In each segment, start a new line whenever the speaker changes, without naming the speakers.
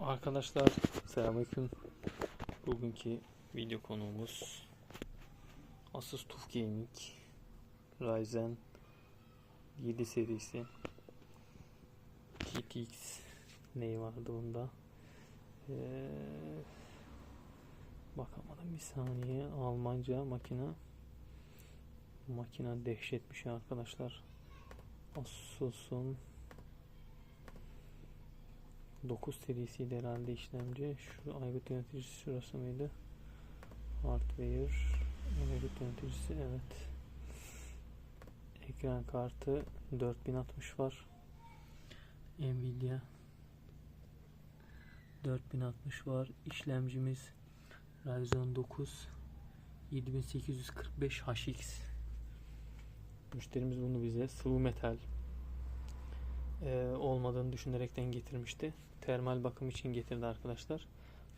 Arkadaşlar selamünaleyküm. Bugünkü video konuğumuz Asus TUF Gaming Ryzen 7 serisi GTX neyi vardı bunda? Ee, bakamadım bir saniye. Almanca makine makine dehşet bir şey arkadaşlar. Asus'un 9 serisiydi herhalde işlemci. Şu Aygıt yöneticisi şurası mıydı? Hardware Aygıt yöneticisi evet. Ekran kartı 4060 var. Nvidia 4060 var. İşlemcimiz Ryzen 9 7845 HX. Müşterimiz bunu bize sıvı metal e, olmadığını düşünerekten getirmişti. Termal bakım için getirdi arkadaşlar.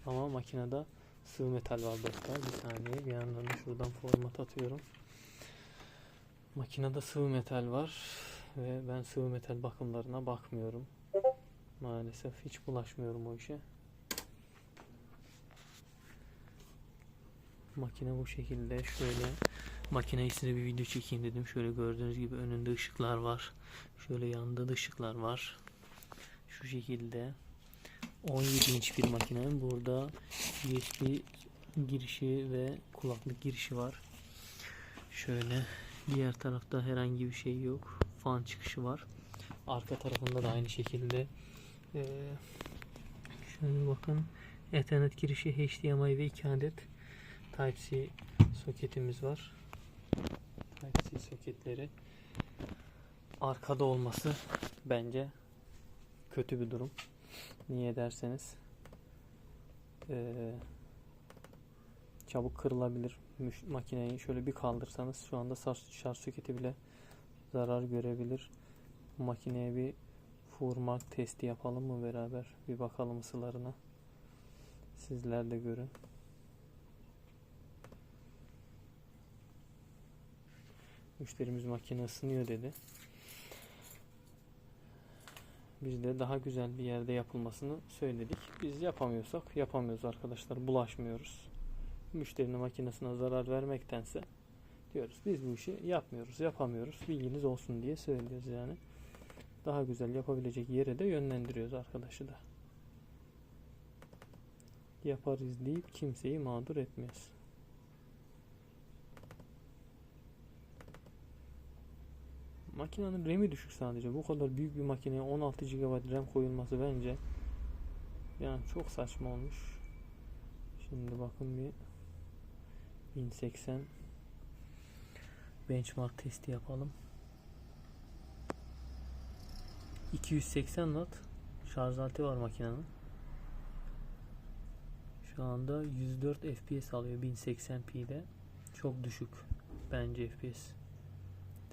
Ama makinede sıvı metal var dostlar. Bir saniye bir yandan da şuradan format atıyorum. Makinede sıvı metal var ve ben sıvı metal bakımlarına bakmıyorum. Maalesef hiç bulaşmıyorum o işe. Makine bu şekilde şöyle makineyi size bir video çekeyim dedim. Şöyle gördüğünüz gibi önünde ışıklar var. Şöyle yanında da ışıklar var. Şu şekilde 17 inç bir makine. Burada USB girişi ve kulaklık girişi var. Şöyle diğer tarafta herhangi bir şey yok. Fan çıkışı var. Arka tarafında da aynı şekilde ee, şöyle bakın Ethernet girişi HDMI ve 2 adet Type-C soketimiz var. Soketleri arkada olması bence kötü bir durum. Niye derseniz ee, çabuk kırılabilir. Müş- Makineyi şöyle bir kaldırsanız şu anda şarj, şarj bile zarar görebilir. Makineye bir Furmark testi yapalım mı beraber? Bir bakalım ısılarına. Sizler de görün. Müşterimiz makine ısınıyor dedi. Biz de daha güzel bir yerde yapılmasını söyledik. Biz yapamıyorsak yapamıyoruz arkadaşlar. Bulaşmıyoruz. Müşterinin makinesine zarar vermektense diyoruz. Biz bu işi yapmıyoruz, yapamıyoruz. Bilginiz olsun diye söylüyoruz yani. Daha güzel yapabilecek yere de yönlendiriyoruz arkadaşı da. Yaparız deyip kimseyi mağdur etmiyoruz. Makinenin RAM'i düşük sadece. Bu kadar büyük bir makineye 16 GB RAM koyulması bence yani çok saçma olmuş. Şimdi bakın bir 1080 benchmark testi yapalım. 280 watt şarj aleti var makinenin. Şu anda 104 FPS alıyor 1080p'de. Çok düşük bence FPS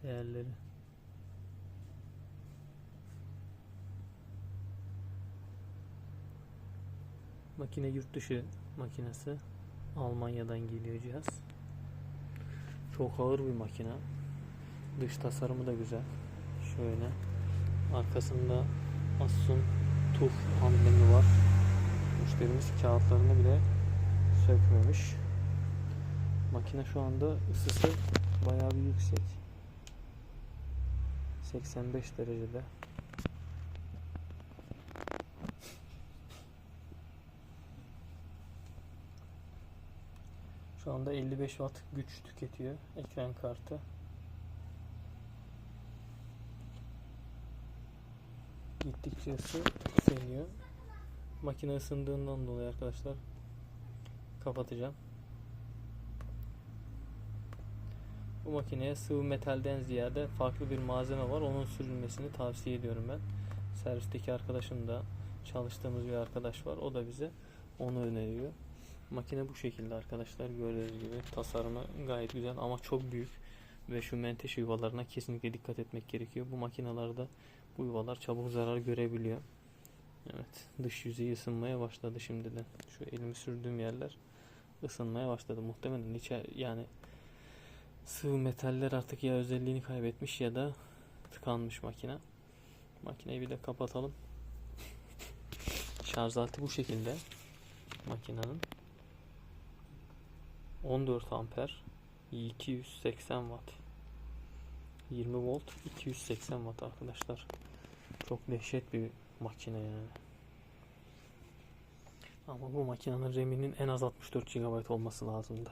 değerleri. Makine yurt dışı makinesi. Almanya'dan geliyor cihaz. Çok ağır bir makine. Dış tasarımı da güzel. Şöyle. Arkasında Asus'un TUF amblemi var. Müşterimiz kağıtlarını bile sökmemiş. Makine şu anda ısısı bayağı bir yüksek. 85 derecede. Şu anda 55 watt güç tüketiyor ekran kartı. Gittikçe ısı yükseliyor. Makine ısındığından dolayı arkadaşlar kapatacağım. Bu makineye sıvı metalden ziyade farklı bir malzeme var. Onun sürülmesini tavsiye ediyorum ben. Servisteki arkadaşım da çalıştığımız bir arkadaş var. O da bize onu öneriyor. Makine bu şekilde arkadaşlar gördüğünüz gibi tasarımı gayet güzel ama çok büyük ve şu menteşe yuvalarına kesinlikle dikkat etmek gerekiyor. Bu makinalarda bu yuvalar çabuk zarar görebiliyor. Evet dış yüzeyi ısınmaya başladı şimdiden. Şu elimi sürdüğüm yerler ısınmaya başladı. Muhtemelen içer yani sıvı metaller artık ya özelliğini kaybetmiş ya da tıkanmış makine. Makineyi bir de kapatalım. Şarj aleti bu şekilde. Makinenin. 14 amper 280 watt 20 volt 280 watt arkadaşlar. Çok dehşet bir makine yani. Ama bu makinenin RAM'inin en az 64 GB olması lazımdı.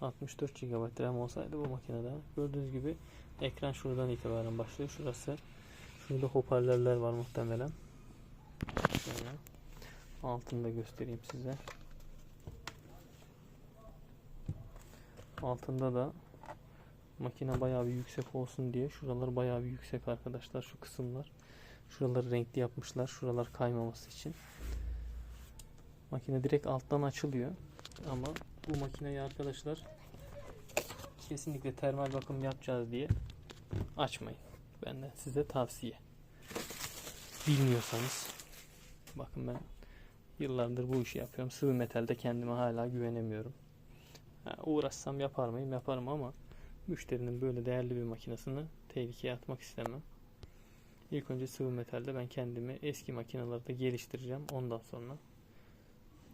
64 GB RAM olsaydı bu makinede gördüğünüz gibi ekran şuradan itibaren başlıyor. Şurası şurada hoparlörler var muhtemelen. Şöyle. Altını da göstereyim size. Altında da makine bayağı bir yüksek olsun diye şuralar bayağı bir yüksek arkadaşlar şu kısımlar. Şuraları renkli yapmışlar. Şuralar kaymaması için. Makine direkt alttan açılıyor. Ama bu makineyi arkadaşlar kesinlikle termal bakım yapacağız diye açmayın. Benden size tavsiye. Bilmiyorsanız bakın ben yıllardır bu işi yapıyorum. Sıvı metalde kendime hala güvenemiyorum. Ha, uğraşsam yapar mıyım? Yaparım ama müşterinin böyle değerli bir makinesini tehlikeye atmak istemem. İlk önce sıvı metalde ben kendimi eski makinalarda geliştireceğim. Ondan sonra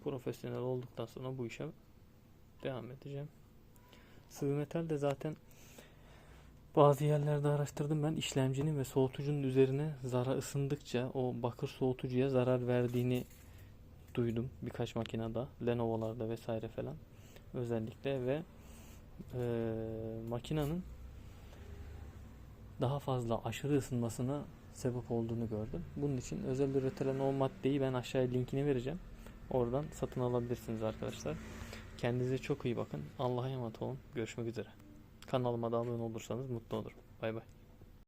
profesyonel olduktan sonra bu işe devam edeceğim. Sıvı metal de zaten bazı yerlerde araştırdım ben işlemcinin ve soğutucunun üzerine zarar ısındıkça o bakır soğutucuya zarar verdiğini duydum birkaç makinede Lenovo'larda vesaire falan özellikle ve e, makinenin daha fazla aşırı ısınmasına sebep olduğunu gördüm. Bunun için özel üretilen o maddeyi ben aşağıya linkini vereceğim. Oradan satın alabilirsiniz arkadaşlar. Kendinize çok iyi bakın. Allah'a emanet olun. Görüşmek üzere. Kanalıma da abone olursanız mutlu olurum. Bay bay.